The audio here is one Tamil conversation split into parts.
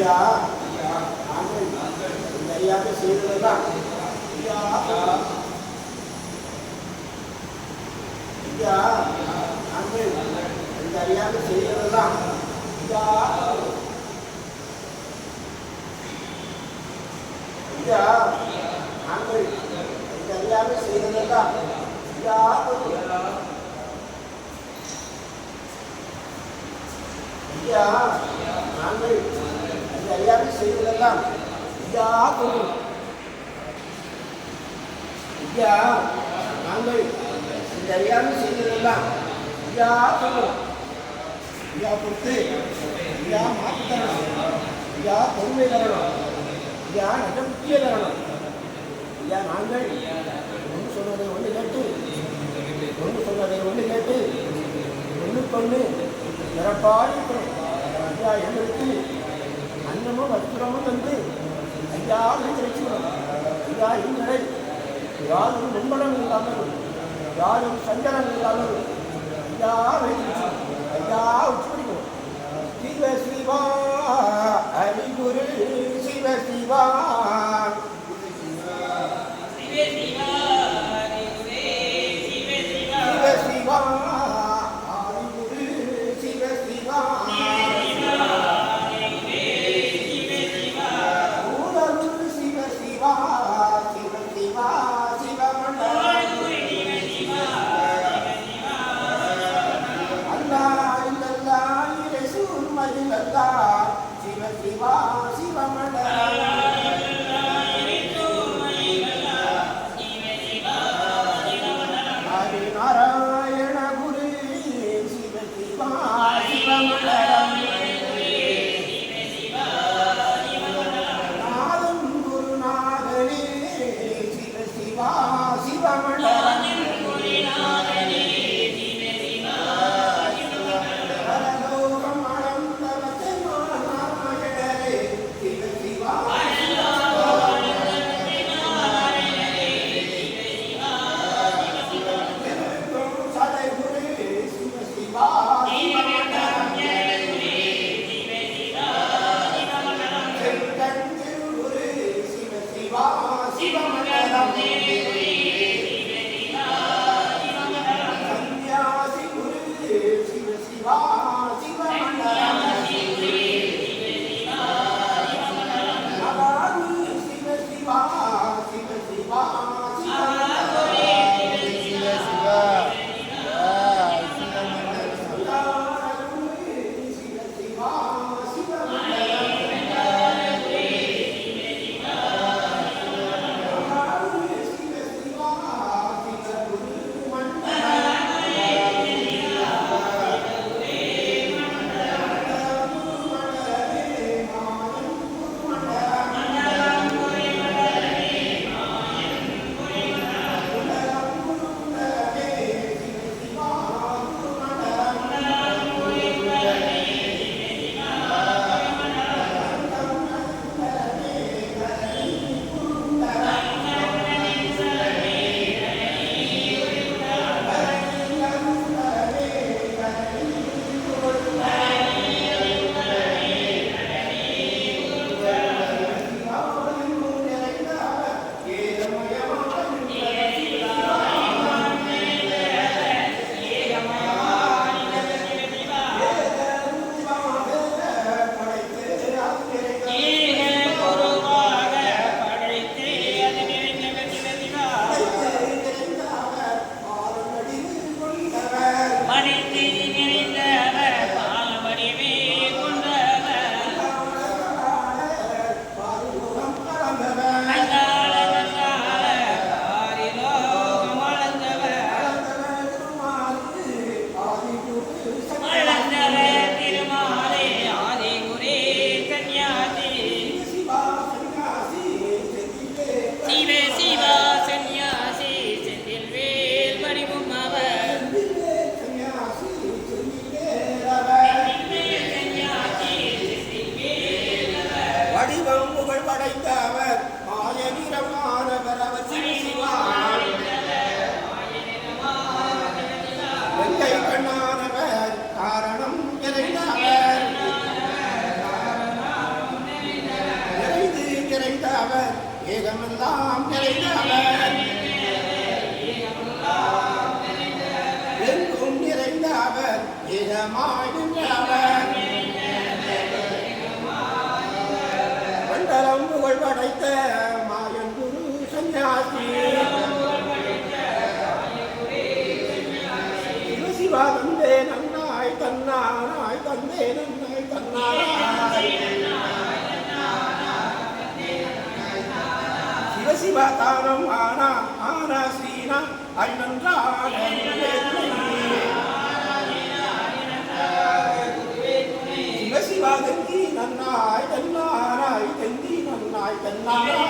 உண்டு ஐயா நாங்கள் இந்த ஐயாவை செய்ததுதான் ஐயா ஐயா நாங்கள் இந்த ஐயாவை செய்ததுதான் ஐயா ஐயா நாங்கள் இந்த ஐயாவை தயாரி செய்வதெல்லாம் ஐயா கொண்டு ஐயா நாங்கள் இந்த ஐயாவை செய்வதெல்லாம் ஐயா கொண்டு ஐயா கொடுத்து ஐயா மாற்றி தரணும் ஐயா பொறுமை தரணும். ஐயா நடமுக்கிய தரணும். ஐயா நாங்கள் ஒன்று சொன்னதை ஒன்று கேட்டு ஒன்று சொன்னதை ஒன்று கேட்டு ஒன்றுக்கு ஒன்று சிறப்பாக இருக்கிறோம். ஐயா எங்களுக்கு யாரும் வைத்திருக்கிறோம் ஐயா எங்களை யாரும் நம்பலம் இல்லாமல் யாரும் சஞ்சலம் இல்லாமல் ஐயா வைத்திருக்கிறோம் ஐயா உச்சரிக்கிறோம் சிவ சிவா ஹரிகுரு சிவ சிவா மண்டலம் புகழ் படைத்த மாயன் குரு சன்னியாசி சிவசிவா தந்தே நன்னாய் தன்னாராய் தந்தே நன்னாய் தன்னாராய். சிவசிவா ஆனா ஆனா சீனா ஐநன்றாக சிவசிவாதந்தி நன்னாய் தன்னாராய் தந்தி நன்னாய் தன்னாராய்.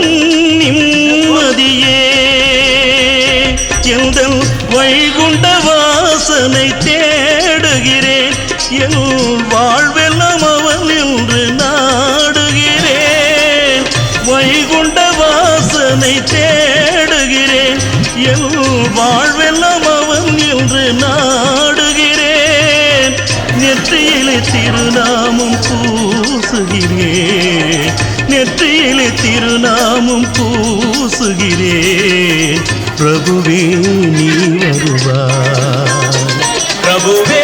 என் வாழ்வெல்லாம் அவன் என்று நாடுகிறேன் வைகுண்ட வாசனை தேடுகிறேன் என் வாழ்வெல்லாம் அவன் என்று நாடுகிறேன் நெற்றியிலே திருநாமம் பூசுகிறேன் நெற்றியிலே திருநாமம் பூசுகிறேன் பிரபுவே நீ வருவா பிரபுவே